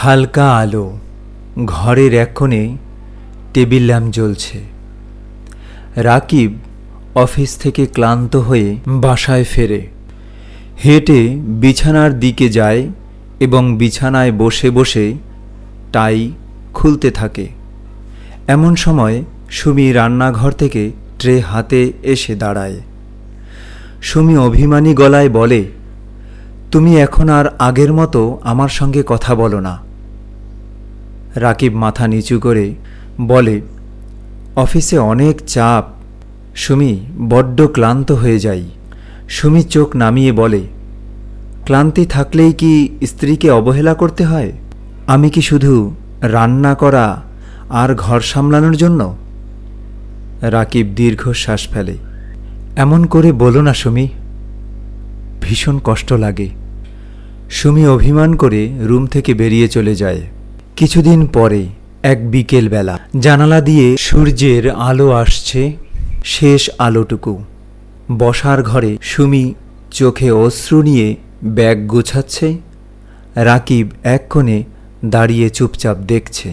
হালকা আলো ঘরের এক কোণে টেবিল ল্যাম্প জ্বলছে। রাকিব অফিস থেকে ক্লান্ত হয়ে বাসায় ফেরে। হেঁটে বিছানার দিকে যায় এবং বিছানায় বসে বসে টাই খুলতে থাকে। এমন সময় সুমি রান্নাঘর থেকে ট্রে হাতে এসে দাঁড়ায়। সুমি অভিমানী গলায় বলে, তুমি এখন আর আগের মতো আমার সঙ্গে কথা বলো না। রাকিব মাথা নিচু করে বলে, অফিসে অনেক চাপ। সুমি, বড্ড ক্লান্ত হয়ে যাই। সুমি চোখ নামিয়ে বলে, ক্লান্তি থাকলেই কি স্ত্রীকে অবহেলা করতে হয়? আমি কি শুধু রান্না করা আর ঘর সামলানোর জন্য? রাকিব দীর্ঘশ্বাস ফেলে, এমন করে বলো না সুমি। ভীষণ কষ্ট লাগে। সুমি অভিমান করে রুম থেকে বেরিয়ে চলে যায়। কিছুদিন পরে, এক বিকেল বেলা জানালা দিয়ে সূর্যের আলো আসছে শেষ আলোটুকু। বসার ঘরে সুমি চোখে অশ্রু নিয়ে ব্যাগ গোছাচ্ছে, রাকিব এক কোণে দাঁড়িয়ে চুপচাপ দেখছে।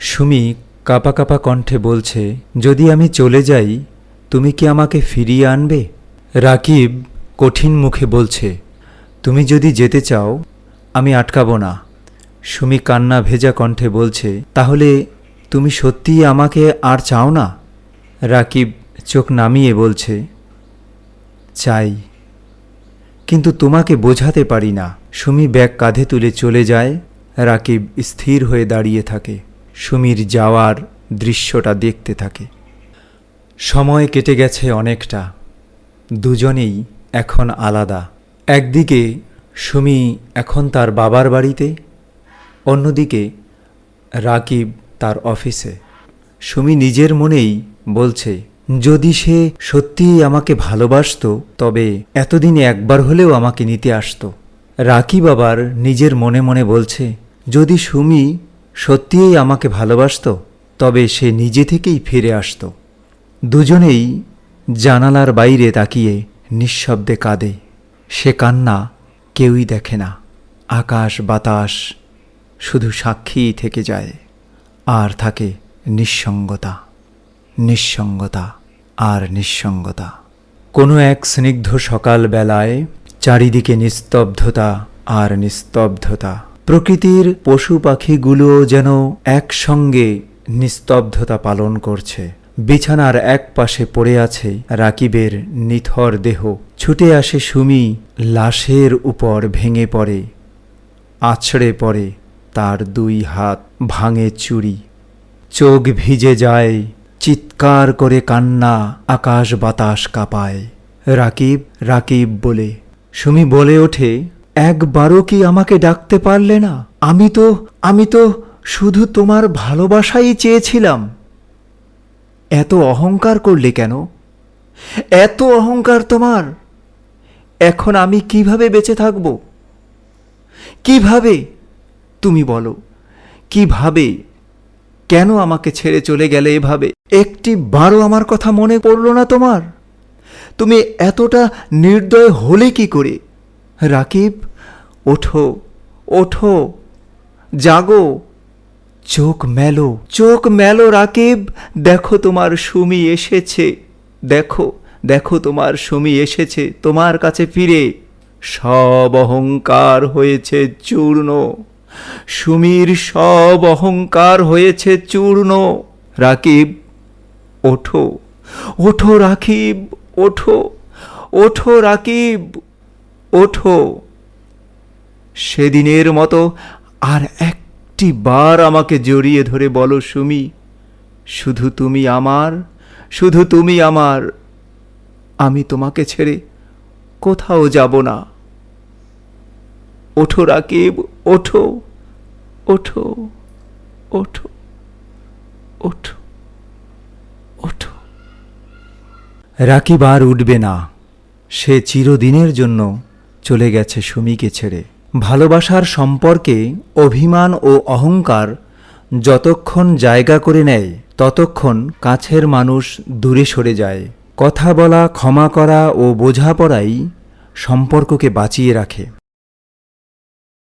সুমি কাপা কাপা কণ্ঠে বলছে, যদি আমি চলে যাই, তুমি কি আমাকে ফিরিয়ে আনবে? রাকিব কঠিন মুখে বলছে, তুমি যদি যেতে চাও, আমি আটকাবো না। সুমি কান্না ভেজা কণ্ঠে বলছে, তাহলে তুমি সত্যিই আমাকে আর চাও না? রাকিব চোখ নামিয়ে বলছে, চাই। কিন্তু তোমাকে বোঝাতে পারি না। সুমি ব্যাগ কাঁধে তুলে চলে যায়, রাকিব স্থির হয়ে দাঁড়িয়ে থাকে। সুমির যাওয়ার দৃশ্যটা দেখতে থাকে। সময় কেটে গেছে অনেকটা। দুজনেই এখন আলাদা। একদিকে সুমি এখন তার বাবার বাড়িতে অন্যদিকে, রাকিব তার অফিসে। সুমি নিজের মনেই বলছে, যদি সে সত্যিই আমাকে ভালোবাসতো, তবে এতদিনে একবার হলেও আমাকে নিতে আসতো। রাকিব আবার নিজের মনে মনে বলছে, যদি সুমি সত্যিই আমাকে ভালোবাসতো, তবে সে নিজে থেকেই ফিরে আসতো। দুজনেই জানালার বাইরে তাকিয়ে নিঃশব্দে কাঁদে। সে কান্না কেউই দেখে না। আকাশ বাতাস শুধু সাক্ষীই থেকে যায়, আর থাকে নিঃসঙ্গতা নিঃসঙ্গতা, আর নিঃসঙ্গতা। কোনো এক স্নিগ্ধ সকাল বেলায় চারিদিকে নিস্তব্ধতা আর নিস্তব্ধতা। প্রকৃতির পশু পাখিগুলো যেন একসঙ্গে নিস্তব্ধতা পালন করছে। বিছানার এক পাশে পড়ে আছে রাকিবের নিথর দেহ। ছুটে আসে সুমি লাশের উপর ভেঙে পড়ে, আছড়ে পড়ে। তার দুই হাত ভাঙে চুরি। চোখ ভিজে যায়, চিৎকার করে কান্না, আকাশ বাতাস কাঁপায়। রাকিব রাকিব বলে, সুমি বলে ওঠে, একবারও কি আমাকে ডাকতে পারলে না? আমি তো আমি তো শুধু তোমার ভালোবাসাই চেয়েছিলাম। এত অহংকার করলে কেন? এত অহংকার তোমার? এখন আমি কীভাবে বেঁচে থাকব? কীভাবে তুমি বলো, কীভাবে, কেন আমাকে ছেড়ে চলে গেলে এভাবে? একটি বারো আমার কথা মনে পড়ল না তোমার। তুমি এতটা নির্দয় হলে কি করে? রাকিব, ওঠো ওঠো, জাগো, চোখ মেলো চোখ মেলো রাকিব, দেখো তোমার সুমি এসেছে, দেখো দেখো তোমার সুমি এসেছে, তোমার কাছে ফিরে, সব অহংকার হয়েছে চূর্ণ। সুমির সব অহংকার হয়েছে চূর্ণ। রাকিব, ওঠো। ওঠো রাকিব, ওঠো। ওঠো রাকিব, ওঠো। সেদিনের মতো আর একটি বার আমাকে জড়িয়ে ধরে বলো সুমি, শুধু তুমি আমার, শুধু তুমি আমার, আমি তোমাকে ছেড়ে কোথাও যাব না। ওঠো রাকিব ওঠো ওঠো ওঠো ওঠো ওঠো। রাকিব আর উঠবে না। সে চিরদিনের জন্য চলে গেছে সুমিকে ছেড়ে। ভালোবাসার সম্পর্কে অভিমান ও অহংকার যতক্ষণ জায়গা করে নেয়, ততক্ষণ কাছের মানুষ দূরে সরে যায়। কথা বলা, ক্ষমা করা ও বোঝাপড়াই সম্পর্ককে বাঁচিয়ে রাখে।